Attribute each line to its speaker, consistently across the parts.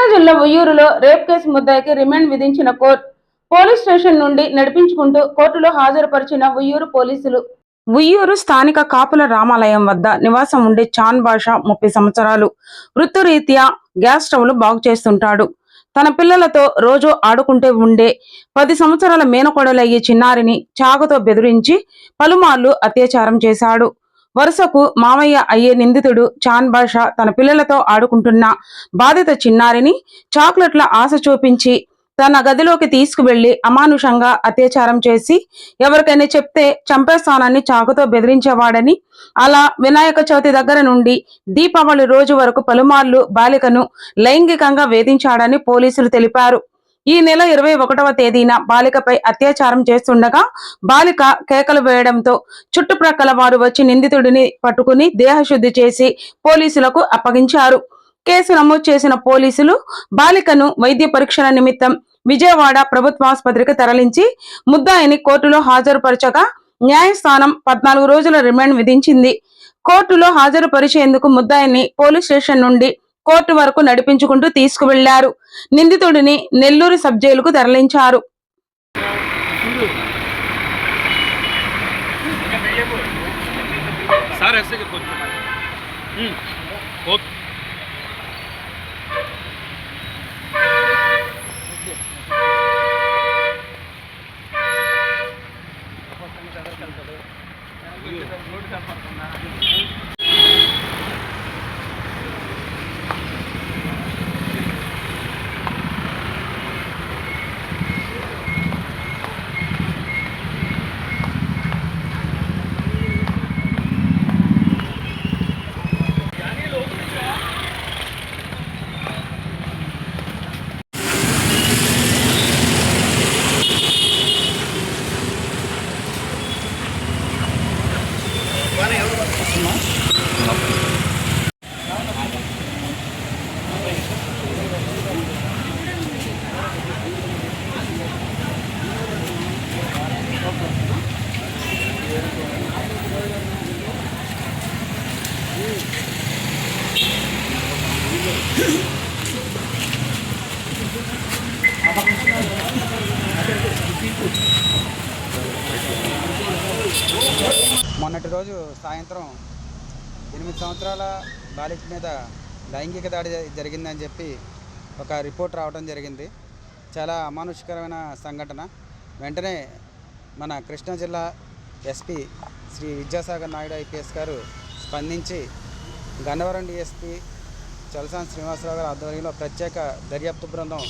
Speaker 1: కృష్ణా జిల్లా ఉయ్యూరులో rape case ముద్దాయికి రిమాండ్ విధించిన కోర్టు పోలీస్ స్టేషన్ నుండి నడిపించుకుంటూ కోర్టులో హాజరుపరిచిన ఉయ్యూరు పోలీసులు. ఉయ్యూరు స్థానిక కాపుల రామాలయం వద్ద నివాసం ఉండే చాన్ బాషా ముప్పై సంవత్సరాలు. వృత్తిరీత్యా గ్యాస్ స్టవ్లు బాగు చేస్తుంటాడు. తన పిల్లలతో రోజు ఆడుకుంటే ఉండే పది సంవత్సరాల మేనకోడలయ్యే చిన్నారిని చాకుతో బెదిరించి పలుమార్లు అత్యాచారం చేశాడు. వరుసకు మామయ్య అయ్యే నిందితుడు చాన్ బాషా తన పిల్లలతో ఆడుకుంటున్న బాధిత చిన్నారిని చాక్లెట్ల ఆశ చూపించి తన గదిలోకి తీసుకువెళ్ళి అమానుషంగా అత్యాచారం చేసి ఎవరికైనా చెప్తే చంపేస్తానని చాకుతో బెదిరించేవాడని అలా వినాయక చవితి దగ్గర నుండి దీపావళి రోజు వరకు పలుమార్లు బాలికను లైంగికంగా వేధించాడని పోలీసులు తెలిపారు. ఈ నెల ఇరవై ఒకటవ తేదీన బాలికపై అత్యాచారం చేస్తుండగా బాలిక కేకలు వేయడంతో చుట్టుప్రక్కల వారు వచ్చి నిందితుడిని పట్టుకుని దేహశుద్ధి చేసి పోలీసులకు అప్పగించారు. కేసు నమోదు చేసిన పోలీసులు బాలికను వైద్య పరీక్షల నిమిత్తం విజయవాడ ప్రభుత్వాసుపత్రికి తరలించి ముద్దాయిని కోర్టులో హాజరుపరచగా న్యాయస్థానం పద్నాలుగు రోజుల రిమాండ్ విధించింది. కోర్టులో హాజరుపరిచేందుకు ముద్దాయిని పోలీస్ స్టేషన్ నుండి కోర్టు వరకు నడిపించుకుంటూ తీసుకువెళ్ళారు. నిందితుడిని నెల్లూరు సబ్ జైలుకు తరలించారు
Speaker 2: మొన్నటి రోజు సాయంత్రం ఎనిమిది సంవత్సరాల బాలిక మీద లైంగిక దాడి జరిగిందని చెప్పి ఒక రిపోర్ట్ రావడం జరిగింది. చాలా అమానుషకరమైన సంఘటన. వెంటనే మన కృష్ణా జిల్లా ఎస్పీ శ్రీ విద్యాసాగర్ నాయుడు ఐపీఎస్ గారు స్పందించి గన్నవరం డిఎస్పీ చలసాని శ్రీనివాసరావు గారి ఆధ్వర్యంలో ప్రత్యేక దర్యాప్తు బృందం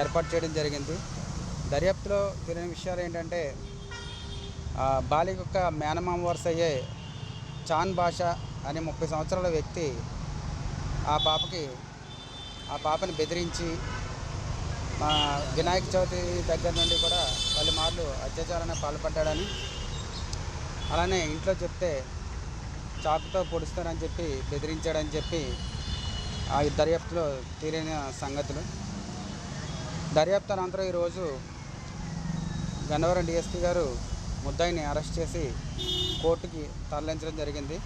Speaker 2: ఏర్పాటు చేయడం జరిగింది. దర్యాప్తులో తెలియని విషయాలు ఏంటంటే ఆ బాలిక యొక్క మేనమామ వరుస అయ్యే చాన్ భాష అనే ముప్పై సంవత్సరాల వ్యక్తి ఆ పాపకి ఆ పాపని బెదిరించి మా వినాయక చవితి దగ్గర నుండి కూడా పలుమార్లు అత్యాచారానికి పాల్పడ్డాడని అలానే ఇంట్లో చెప్తే చాకుతో పొడుస్తానని చెప్పి బెదిరించాడని చెప్పి ఆ దర్యాప్తులో తీరైన సంగతులు. దర్యాప్తు అనంతరం ఈరోజు గన్నవరం డిఎస్పీ గారు ముద్దాయిని అరెస్ట్ చేసి కోర్టుకి తరలించడం జరిగింది.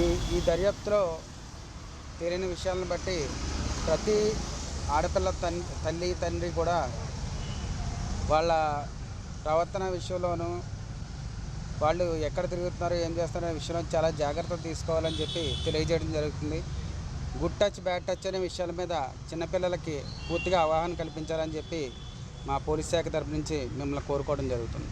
Speaker 2: ఈ ఈ దర్యాప్తులో తేలిన విషయాలను బట్టి ప్రతి ఆడపిల్ల తల్లి తండ్రి కూడా వాళ్ళ ప్రవర్తన విషయంలోనూ వాళ్ళు ఎక్కడ తిరుగుతున్నారు ఏం చేస్తున్నారో విషయంలో చాలా జాగ్రత్తలు తీసుకోవాలని చెప్పి తెలియజేయడం జరుగుతుంది. గుడ్ టచ్ బ్యాడ్ టచ్ అనే విషయాల మీద చిన్నపిల్లలకి పూర్తిగా అవగాహన కల్పించాలని చెప్పి మా పోలీస్ శాఖ తరపు నుంచి మిమ్మల్ని కోరుకోవడం జరుగుతుంది.